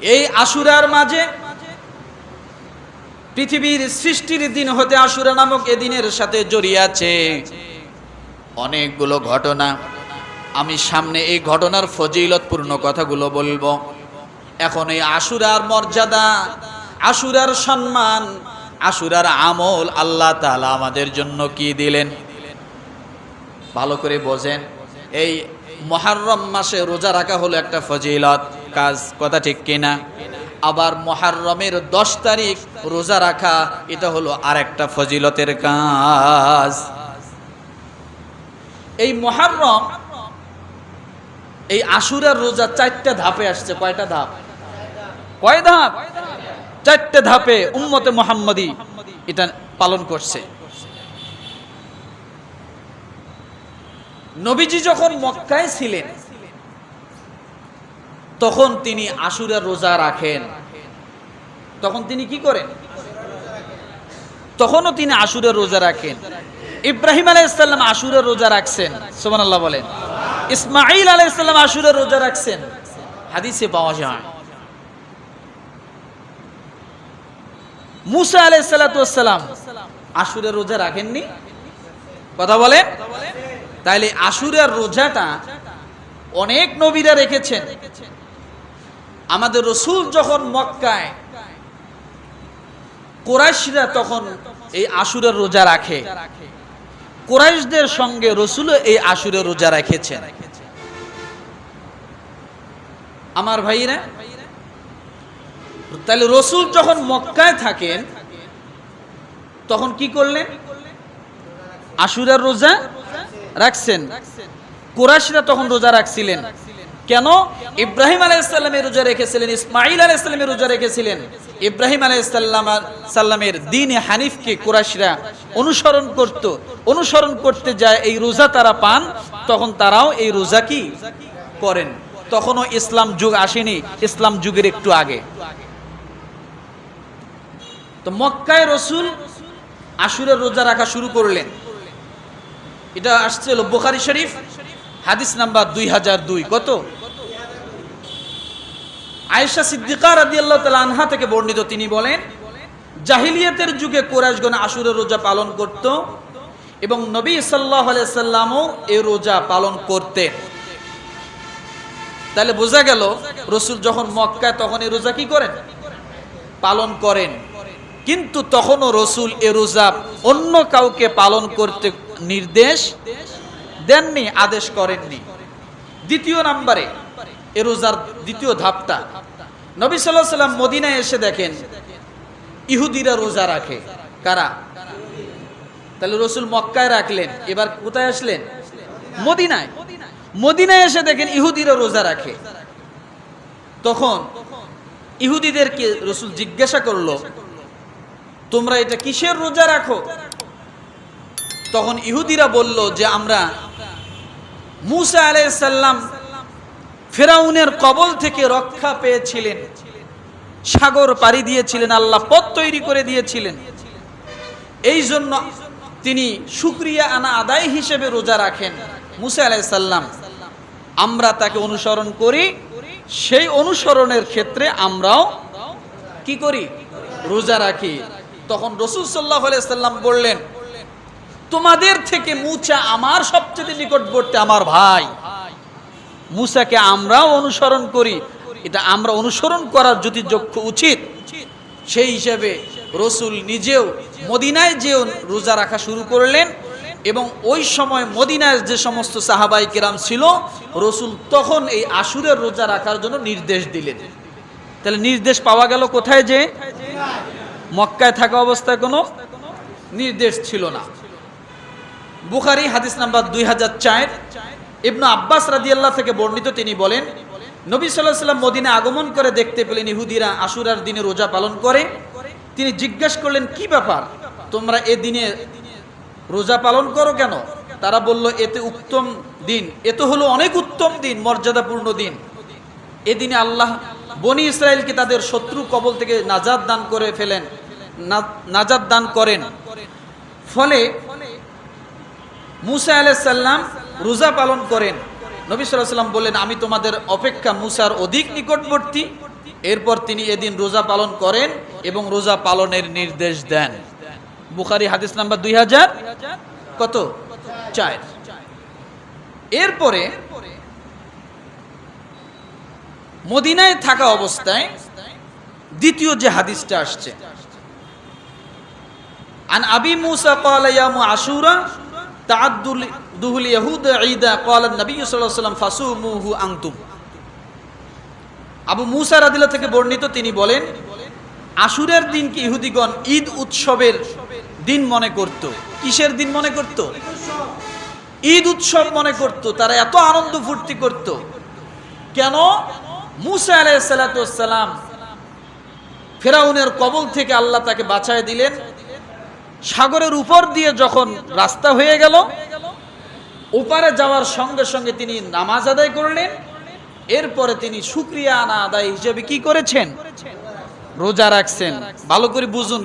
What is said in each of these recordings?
এই আশুরার মাঝে পৃথিবীর সৃষ্টির দিন হতে আশুরা নামক এদিনের সাথে জড়িয়ে আছে। অনেকগুলো ঘটনা। আমি সামনে এই ঘটনার ফজিলতপূর্ণ কথাগুলো বলব। এখন এই আশুরার মর্যাদা, আশুরার সম্মান, আশুরার আমল আল্লাহ তাআলা আমাদের জন্য কি দিলেন? ভালো করে বোঝেন। এই মহারম মাসে রোজা রাখা হলো একটা ফজিলত। কাজ কথা ঠিক কিনা? আবার মহারমের দশ তারিখ রোজা রাখা, এটা হলো আরেকটা ফজিলতের কাজ। এই মহারম এই আশুরার রোজা চারটা ধাপে আসছে, কয়টা ধাপ? কয় ধাপ? চারটে ধাপে উম্মতে মোহাম্মদী এটা পালন করছে। নবীজি যখন মক্কায় ছিলেন তখন তিনি আশুরের রোজা রাখেন। তখন তিনি কি করেন? তখনও তিনি আশুরের রোজা রাখেন। ইব্রাহিম আলাইসাল্লাম আশুরের রোজা রাখছেন। সোমান আল্লাহ বলেন ইসমাইল আলাইসাল্লাম আশুরের রোজা রাখছেন। হাদিসে পাওয়া যায়। মুসা আলাইসাল্লাম আশুরের রোজা রাখেননি? কথা বলেন। তাইলে আশুরের রোজাটা অনেক নবীরা রেখেছেন। আমাদের রসুল যখন মক্কায়, কোরাইশরা তখন এই আশুরের রোজা রাখে। কোরাইশদের সঙ্গে রসুল এই আশুরের রোজা রেখেছেন। আমার ভাইরা তাহলে রসুল যখন মক্কায় থাকেন, তখন কি করলেন? আশুরার রোজা রাখছেন। কোরাইশরা তখন রোজা রাখছিলেন। কেন? ইব্রাহিম আলাইসাল্লামের রোজা রেখেছিলেন ইসমাইল আলাইসাল্লামের রোজা রেখেছিলেন। ইব্রাহিম আলাইসাল্লাম সাল্লামের দিন হানিফকে কুরাশরা অনুসরণ করত। অনুসরণ করতে যায়, এই রোজা তারা পান, তখন তারাও এই রোজা কি করেন? তখনও ইসলাম যুগ আসেনি, ইসলাম যুগের একটু আগে। তো মক্কায় রসুল আশুরের রোজা রাখা শুরু করলেন। এটা আসছিল বুখারি শরীফ। হাদিস নাম্বার দুই হাজার দুই, কত? আয়েশা সিদ্দিকা রাদি আল্লাহ তালা আনহা থেকে বর্ণিত তিনি বলেন, জাহিলিয়াতের যুগে কোরআশগণ আশুরের রোজা পালন করত এবং নবী সাল্লাহ সাল্লামও এই রোজা পালন করতেন। তাহলে বোঝা গেল, রসুল যখন মক্কায় তখন এ রোজা কি করেন? পালন করেন। কিন্তু তখনও রসুল এ রোজা অন্য কাউকে পালন করতে নির্দেশ দেননি, আদেশ করেননি। দ্বিতীয় নাম্বারে, এ রোজার দ্বিতীয় ধাপটা। নবী সাল্লাহ সাল্লাম মদিনায় এসে দেখেন, ইহুদিরা রোজা রাখে। কারা? তাহলে রসুল মক্কায় রাখলেন, এবার কোথায় আসলেন? মদিনায়। মদিনায় এসে দেখেন ইহুদিরা রোজা রাখে। তখন ইহুদিদেরকে রসুল জিজ্ঞাসা করল, তোমরা এটা কিসের রোজা রাখো? তখন ইহুদিরা বলল যে, আমরা মুসা আলাইসাল্লাম ফেরাউনের কবল থেকে রক্ষা পেয়েছিলেন। সাগর পাড়ি দিয়েছিলেন, আল্লাহ পথ তৈরি করে দিয়েছিলেন। এই জন্য তিনি শুক্রিয়া আনা আদায় হিসেবে রোজা রাখেন মুসা আলাইসাল্লাম আমরা তাকে অনুসরণ করি, সেই অনুসরণের ক্ষেত্রে আমরাও কি করি? রোজা রাখি। তখন রসুল সাল্লাহ সাল্লাম বললেন তোমাদের থেকে মুচা আমার সবচেয়ে নিকটবর্তী আমার ভাই। মুসাকে আমরাও অনুসরণ করি। এটা আমরা অনুসরণ করার যদি যক্ষ উচিত, সেই হিসেবে রসুল নিজেও মদিনায় যেও রোজা রাখা শুরু করলেন এবং ওই সময় মদিনায় যে সমস্ত সাহাবাই কেরাম ছিল, রসুল তখন এই আশুরের রোজা রাখার জন্য নির্দেশ দিলেন। তাহলে নির্দেশ পাওয়া গেল কোথায় যে? মক্কায় থাকা অবস্থায় কোনো নির্দেশ ছিল না। বুখারি, হাদিস নাম্বার দুই হাজার চার। ইবনু আব্বাস রাদিয়াল্লাহ থেকে বর্ণিত তিনি বলেন, নবী সাল্লাহ সাল্লাম মদিনে আগমন করে দেখতে পেলেন ইহুদিরা আশুরার দিনে রোজা পালন করে। তিনি জিজ্ঞেস করলেন, কি ব্যাপার? তোমরা এ দিনে রোজা পালন করো কেন? তারা বলল, এতে উত্তম দিন। এ তো হলো অনেক উত্তম দিন, মর্যাদাপূর্ণ দিন। এদিনে আল্লাহ বনি ইসরায়েলকে তাদের শত্রু কবল থেকে নাজাদ দান করে ফেলেন নাজাদ দান করেন। ফলে মুসা আলাইসাল্লাম রোজা পালন করেন। নবী সাল্লাম বললেন, আমি তোমাদের অপেক্ষা মুসার অধিক নিকটবর্তী। এরপর তিনি এদিন রোজা পালন করেন এবং রোজা পালনের নির্দেশ দেন। বুখারি হাদিস নাম্বার দুই হাজার কত? চার। এরপরে মদিনায় থাকা অবস্থায় দ্বিতীয় যে হাদিসটা আসছে, আন আবি মুসা কালাইয়া আশুরা আবু মুসা রাদিল্লাহ থেকে বর্ণিত তিনি বলেন আসুরের দিন কি ইহুদিগণ ঈদ উৎসবের দিন মনে করত? কিসের দিন মনে করত? ঈদ উৎসব মনে করত, তারা এত আনন্দ ফুর্তি করত। কেন? মুসা আলাইসাল্লাম ফেরাউনের কবল থেকে আল্লাহ তাকে বাঁচায় দিলেন। সাগরের উপর দিয়ে যখন রাস্তা হয়ে গেল, ওপারে যাওয়ার সঙ্গে সঙ্গে তিনি নামাজ আদায় করলেন। এরপরে তিনি শুক্রিয়া আনা আদায় হিসেবে কি করেছেন? রোজা রাখছেন। ভালো করে বুঝুন,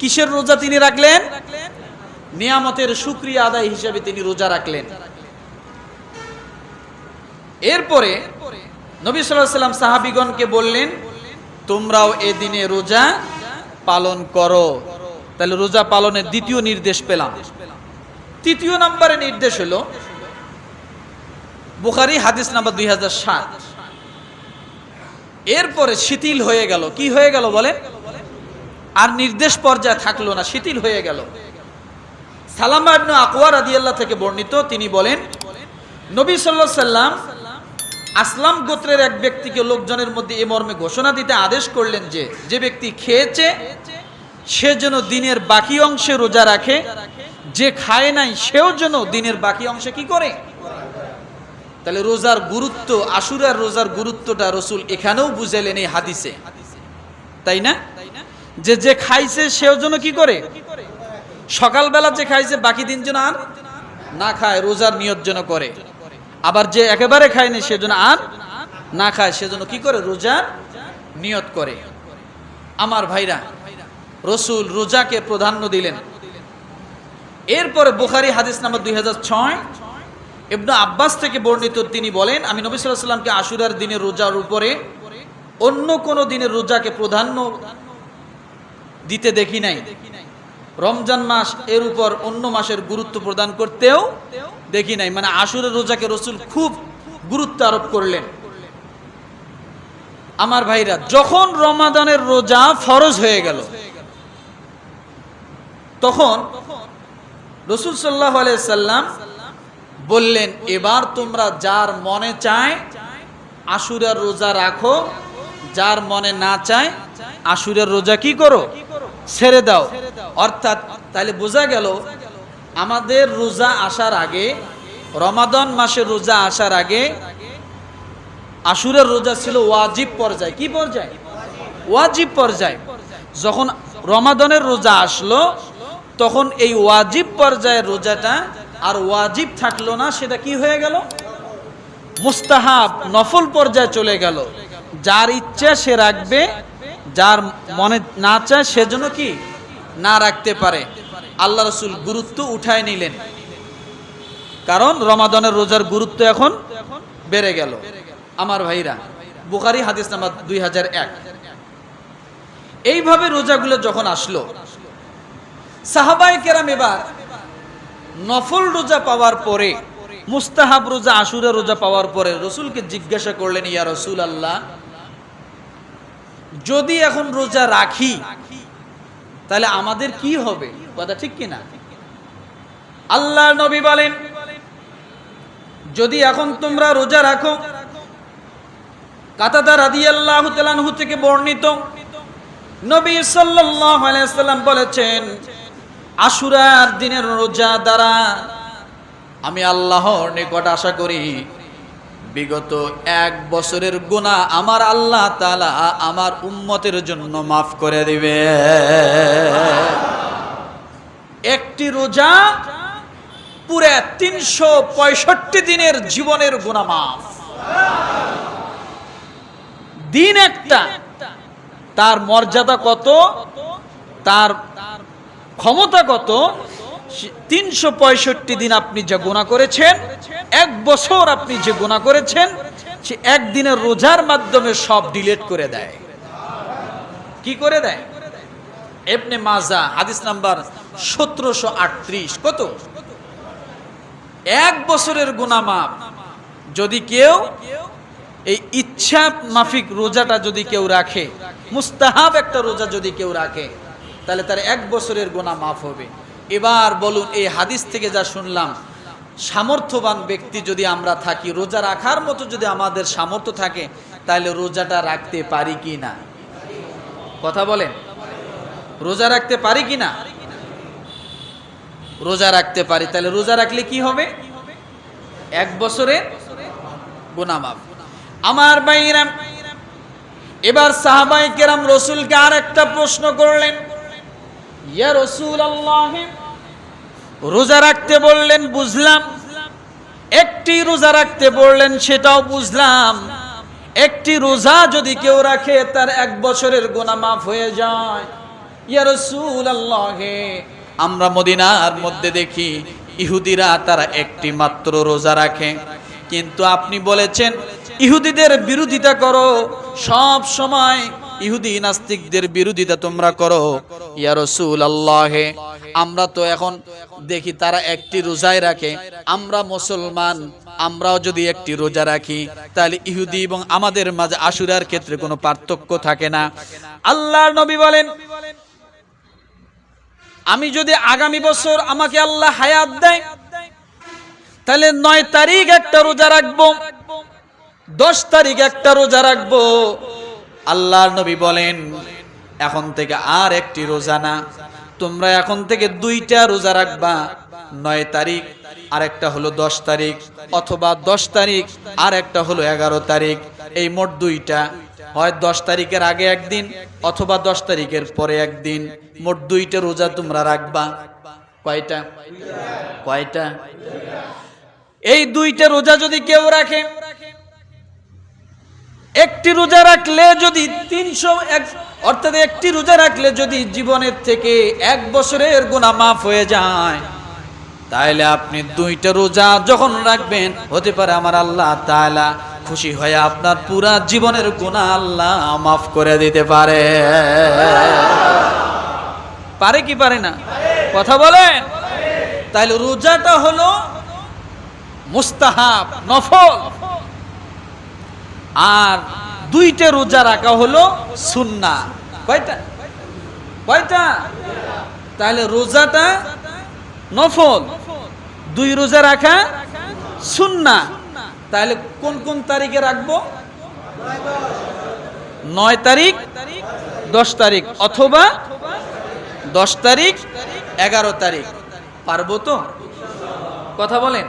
কিসের রোজা তিনি রাখলেন? নিয়ামতের শুক্রিয়া আদায় হিসেবে তিনি রোজা রাখলেন। এরপরে নবী সাল্লাম সাহাবিগণকে বললেন, তোমরাও এ দিনে রোজা পালন করো। তাহলে রোজা পালনের দ্বিতীয় নির্দেশ পেলাম। তৃতীয় নম্বরে নির্দেশ হলো, বুখারি হাদিস নাম্বার দুই হাজার সাত এরপরে শিথিল হয়ে গেল। কি হয়ে গেল বলে আর নির্দেশ পর্যায়ে থাকল না, শিথিল হয়ে গেল। সালামা ইবনু রাদিয়াল্লাহ থেকে বর্ণিত, তিনি বলেন, নবী আলাইহি সাল্লাম আসলাম গোত্রের এক ব্যক্তিকে লোকজনের মধ্যে এ মর্মে ঘোষণা দিতে আদেশ করলেন যে যে ব্যক্তি খেয়েছে সে যেন দিনের বাকি অংশে রোজা রাখে, যে খায় নাই, সেও যেন দিনের বাকি অংশে কি করে? তাহলে রোজার গুরুত্ব, আশুরার রোজার গুরুত্বটা রসুল এখানেও বুঝাইলেন এই হাদিসে। তাই না? যে যে খাইছে, সেও যেন কি করে? সকালবেলা যে খাইছে, বাকি দিন যেন আর না খায়, রোজার নিয়ত যেন করে। আবার যে একেবারে খায়নি সেজন্য আর না খায় সেজন্য কি করে? রোজার নিয়ত করে। আমার ভাইরা রসুল রোজাকে প্রাধান্য দিলেন। এরপরে বুখারি হাদিস নাম্বার দুই হাজার ছয়। ইবনু আব্বাস থেকে বর্ণিত তিনি বলেন, আমি নবী সাল্লাহ সাল্লামকে আশুরার দিনের রোজার উপরে অন্য কোনো দিনের রোজাকে প্রাধান্য দিতে দেখি নাই। রমজান মাস এর উপর অন্য মাসের গুরুত্ব প্রদান করতেও দেখি নাই। মানে আশুরের রোজাকে রসুল খুব গুরুত্ব আরোপ করলেন। আমার ভাইরা, যখন রমাদানের রোজা ফরজ হয়ে গেল তখন রসুল সাল্লাহ সাল্লাম বললেন, এবার তোমরা যার মনে চায় আশুরের রোজা রাখো, যার মনে না চায় আশুরের রোজা কি করো? ছেড়ে দাও। অর্থাৎ তাহলে বোঝা গেল, আমাদের রোজা আসার আগে, রমাদন মাসের রোজা আসার আগে আশুরের রোজা ছিল ওয়াজিব পর্যায়ে। কি পর্যায়ে? ওয়াজিব পর্যায়ে। যখন রমাদনের রোজা আসলো তখন এই ওয়াজিব পর্যায়ের রোজাটা আর ওয়াজিব থাকল না, সেটা কি হয়ে গেল? মুস্তাহাব নফল পর্যায়ে চলে গেল। যার ইচ্ছা সে রাখবে, যার মনে না চায় সেজন্য কি? না রাখতে পারে। আল্লাহ রসুল গুরুত্ব উঠায় নিলেন। কারণ রমাদনের রোজার গুরুত্ব এখন বেড়ে গেল। আমার ভাইরা, বুখারি হাদিস নাম্বার দুই হাজার এক। এইভাবে রোজাগুলো যখন আসলো সাহাবাই কেরাম এবার নফল রোজা পাওয়ার পরে, মুস্তাহাব রোজা, আশুরা রোজা পাওয়ার পরে রসুলকে জিজ্ঞাসা করলেন, ইয়া রসুল আল্লাহ যদি এখন রোজা রাখি, তাহলে আমাদের কি হবে? কথা ঠিক কিনা আল্লাহ নবী বলেন, যদি এখন তোমরা রোজা রাখো, কাতাদা রাদি আল্লাহ থেকে বর্ণিত, নবী সাল্লাম বলেছেন আশুরার দিনের রোজা দ্বারা আমি আল্লাহর নিকট আশা করি, বিগত এক বছরের গুণা আমার আল্লাহ তালা আমার উম্মতের জন্য মাফ করে দিবে। একটি রোজা পুরে তিনশো পঁয়ষট্টি দিনের জীবনের গুণা মাফ। দিন একটা, তার মর্যাদা কত? তার ক্ষমতা কত তিনশো পঁয়ষট্টি দিন আপনি যে গোনা করেছেন, এক বছর আপনি যে গোনা করেছেন, সে একদিনের রোজার মাধ্যমে সব ডিলিট করে দেয়। কি করে দেয়? এবনে মাজা, হাদিস নাম্বার সতেরোশো আটত্রিশ, কত? এক বছরের গুনামাপ যদি কেউ এই ইচ্ছা মাফিক রোজাটা যদি কেউ রাখে, মুস্তাহাব একটা রোজা যদি কেউ রাখে তাহলে তার এক বছরের গোনা মাফ হবে। এবার বলুন, এই হাদিস থেকে যা শুনলাম, সামর্থ্যবান ব্যক্তি যদি আমরা থাকি, রোজা রাখার মতো যদি আমাদের সামর্থ্য থাকে, তাহলে রোজাটা রাখতে পারি কি না? কথা বলেন। রোজা রাখতে পারি কি না? রোজা রাখতে পারি। তাহলে রোজা রাখলে কি হবে? এক বছরে গুনাহ মাফ। আমার বাইরাম এবার সাহাবাই কেরাম রসুলকে আর একটা প্রশ্ন করলেন। রোজা রাখতে বললেন, বুঝলাম। একটি রোজা রাখতে বললেন, সেটাও বুঝলাম। একটি রোজা যদি কেউ রাখে, তার এক বছরের গোনা মাফ হয়ে যায়। আমরা মদিনার মধ্যে দেখি, ইহুদিরা তারা একটি মাত্র রোজা রাখে। কিন্তু আপনি বলেছেন, ইহুদিদের বিরোধিতা করো, সব সময় ইহুদি নাস্তিকদের বিরোধিতা তোমরা করো। ইয়া রসুল আল্লাহে আমরা তো এখন দেখি তারা একটি রোজায় রাখে। আমরা মুসলমান, আমরাও যদি একটি রোজা রাখি, তাহলে ইহুদি এবং আমাদের মাঝে আশুরার ক্ষেত্রে কোনো পার্থক্য থাকে না। আল্লাহর নবী বলেন, আমি যদি আগামী বছর আমাকে আল্লাহ হায়াত দেয়, তাহলে নয় তারিখ একটা রোজা রাখব, দশ তারিখ একটা রোজা রাখব। আল্লাহর নবী বলেন, এখন থেকে আর একটি রোজা না। তোমরা এখন থেকে দুইটা রোজা রাখবা। নয় তারিখ আর একটা হলো দশ তারিখ, অথবা দশ তারিখ আর একটা হলো এগারো তারিখ। এই মোট দুইটা। হয় দশ তারিখের আগে একদিন, অথবা দশ তারিখের পরে একদিন। মোট দুইটা রোজা তোমরা রাখবা। কয়টা? কয়টা? এই দুইটা রোজা যদি কেউ রাখে একটি রোজা রাখলে যদি তিনশো এক, অর্থাৎ একটি রোজা রাখলে যদি জীবনের থেকে এক বছরের গুণা মাফ হয়ে যায়, তাহলে আপনি দুইটা রোজা যখন রাখবেন, হতে পারে আমার আল্লাহ তাআলা খুশি হয়ে আপনার পুরা জীবনের গুণা আল্লাহ মাফ করে দিতে পারে। পারে কি পারে না? কথা বলেন। তাহলে রোজাটা হলো মুস্তাহাব, নফল। আর দুইটা রোজা রাখা হলো সুন্না। কয়টা? কয়টা? তাহলে রোজাটা নফল। দুই রোজা রাখা সুন্না। তাহলে কোন কোন তারিখে রাখব? নয় তারিখ, দশ তারিখ অথবা দশ তারিখ, এগারো তারিখ। পারব তো? কথা বলেন।